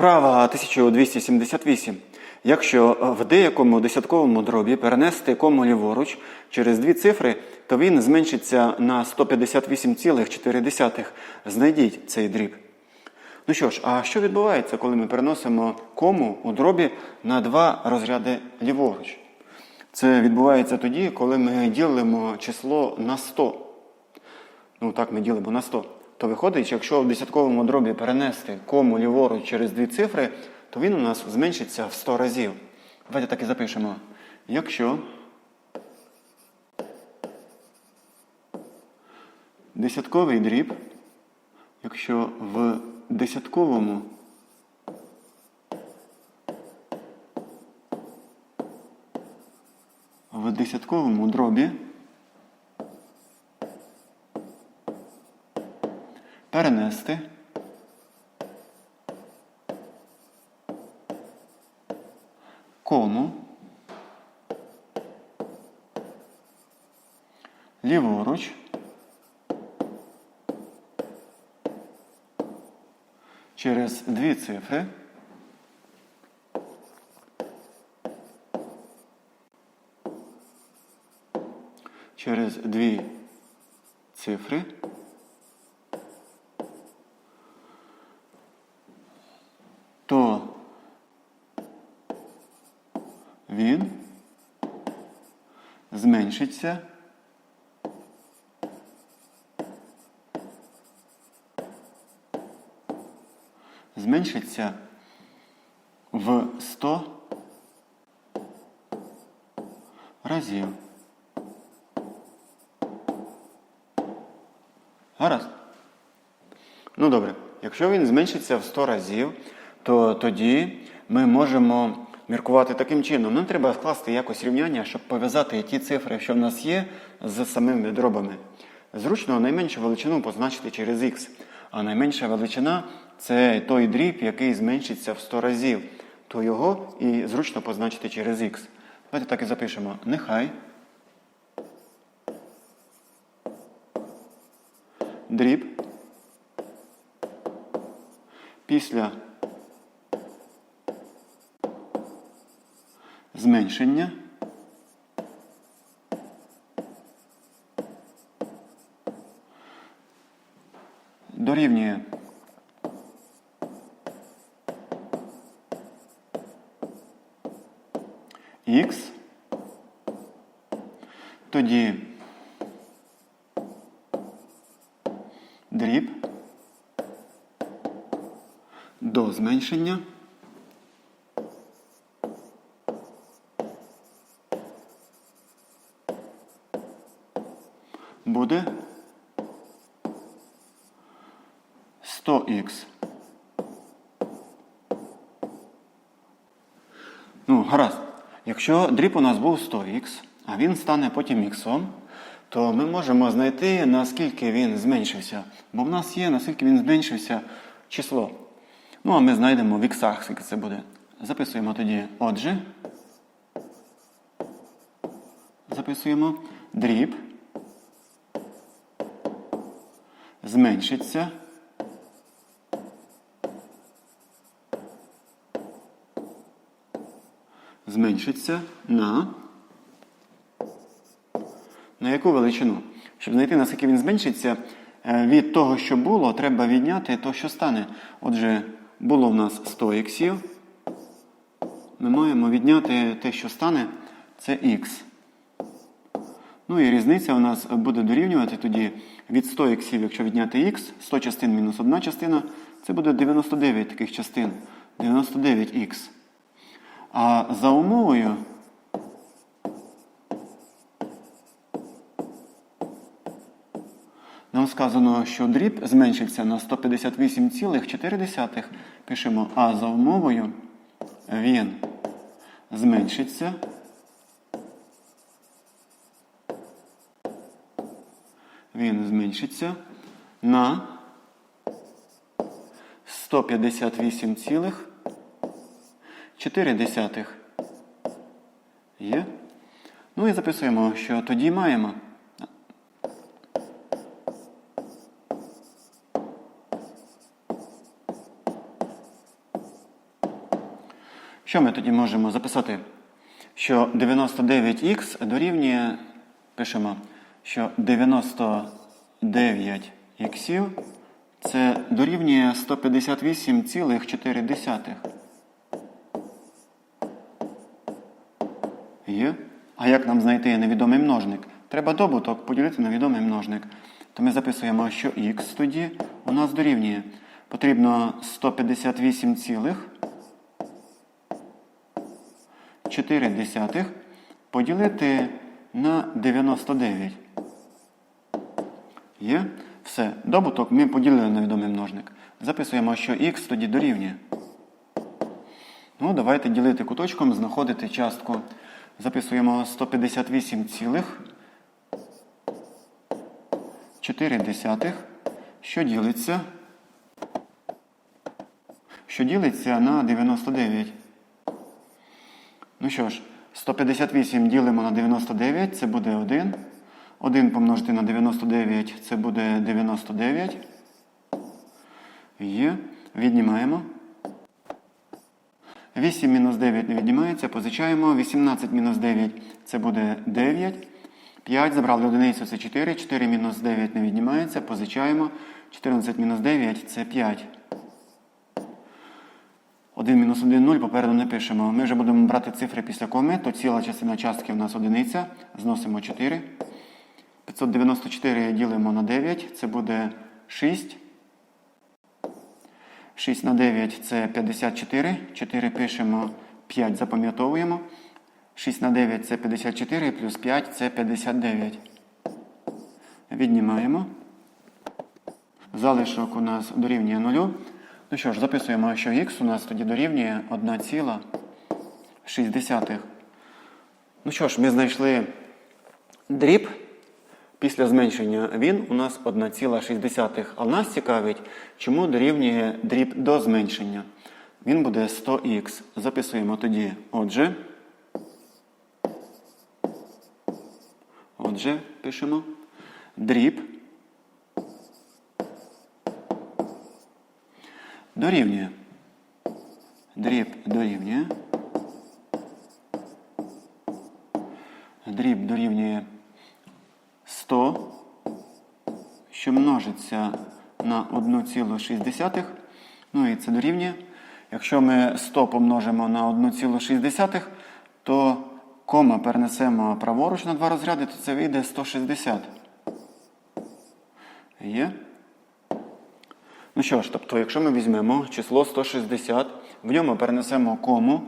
Вправа 1278. Якщо в деякому десятковому дробі перенести кому ліворуч через дві цифри, то він зменшиться на 158,4. Знайдіть цей дріб. Ну що ж, а що відбувається, коли ми переносимо кому у дробі на два розряди ліворуч? Це відбувається тоді, коли ми ділимо число на 100. Ну так ми ділимо на 100. То виходить, що якщо в десятковому дробі перенести кому ліворуч через дві цифри, то він у нас зменшиться в 100 разів. Давайте так і запишемо. Якщо десятковий дріб, якщо в десятковому в десятковому дробі перенести кому? Ліворуч. Через дві цифри. Через дві цифри то він зменшиться зменшиться в 100 разів. Гаразд? Ну добре, якщо він зменшиться в 100 разів, то тоді ми можемо міркувати таким чином. Нам треба скласти якось рівняння, щоб пов'язати ті цифри, що в нас є, з самими дробами. Зручно найменшу величину позначити через х, а найменша величина це той дріб, який зменшиться в 100 разів, то його і зручно позначити через х. Давайте так і запишемо. Нехай дріб після зменшення. Дорівнює. Х, тоді дріб до зменшення буде 100х. Ну, гаразд. Якщо дріб у нас був 100х, а він стане потім х, то ми можемо знайти, наскільки він зменшився. Бо в нас є, наскільки він зменшився число. Ну, а ми знайдемо в іксах, скільки це буде. Записуємо тоді, отже. Записуємо дріб. Зменшиться. Зменшиться на. На яку величину? Щоб знайти, наскільки він зменшиться, е, від того, що було, треба відняти то, що стане. Отже, було в нас 100 іксів. Ми маємо відняти те, що стане, це х. Ну і різниця у нас буде дорівнювати тоді від 100 іксів, якщо відняти х, 100 частин мінус 1 частина, це буде 99 таких частин. 99х. А за умовою. Нам сказано, що дріб зменшиться на 158,4. Пишемо А за умовою. Він зменшиться. Він зменшиться на 158,4. Є. Ну і записуємо, що тоді маємо. Що ми тоді можемо записати? Що 99х дорівнює, пишемо, що 99 іксів це дорівнює 158,4. Є. А як нам знайти невідомий множник? Треба добуток поділити на відомий множник. То ми записуємо, що х тоді у нас дорівнює. Потрібно 158 цілих 4 десятих поділити на 99. Є? Все. Добуток ми поділили на відомий множник. Записуємо, що х тоді дорівнює. Ну, давайте ділити куточком, знаходити частку. Записуємо 158 цілих 4 десятих, що ділиться, що ділиться на 99. Ну що ж, 158 ділимо на 99, це буде 1. 1 помножити на 99, це буде 99. Є. Віднімаємо. 8 мінус 9 не віднімається, позичаємо. 18 мінус 9 це буде 9. 5 забрали одиницю, це 4. 4 мінус 9 не віднімається, позичаємо. 14 мінус 9 це 5. 1 мінус 1 0 попереду не пишемо. Ми вже будемо брати цифри після коми, то ціла частина частки у нас одиниця. Зносимо 4. 594 ділимо на 9, це буде 6. 6 на 9 це 54. 4 пишемо, 5 запам'ятовуємо. 6 на 9 це 54, плюс 5 це 59. Віднімаємо. Залишок у нас дорівнює 0. Ну що ж, записуємо, що х у нас тоді дорівнює 1,6. Ну що ж, ми знайшли дріб. Після зменшення він у нас 1,6. А нас цікавить, чому дорівнює дріб до зменшення. Він буде 100х. Записуємо тоді. Отже. Отже, пишемо. Дріб. Дорівнює. Дріб дорівнює. Дріб дорівнює 100, що множиться на 1,6. Ну і це дорівнює. Якщо ми 100 помножимо на 1,6, то кома перенесемо праворуч на два розряди, то це вийде 160. Є? Ну що ж, тобто, якщо ми візьмемо число 160, в ньому перенесемо кому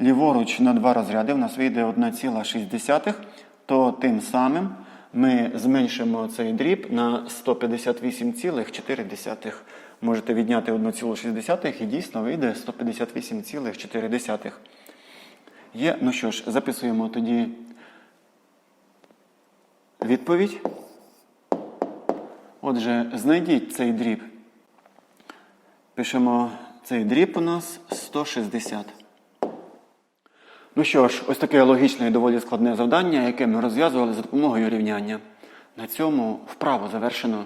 ліворуч на два розряди, в нас вийде 1,6, то тим самим ми зменшимо цей дріб на 158,4. Можете відняти 1,6 і дійсно вийде 158,4. Є, ну що ж, записуємо тоді відповідь. Отже, знайдіть цей дріб. Пишемо цей дріб у нас 160. Ну що ж, ось таке логічне і доволі складне завдання, яке ми розв'язували за допомогою рівняння. На цьому вправо завершено.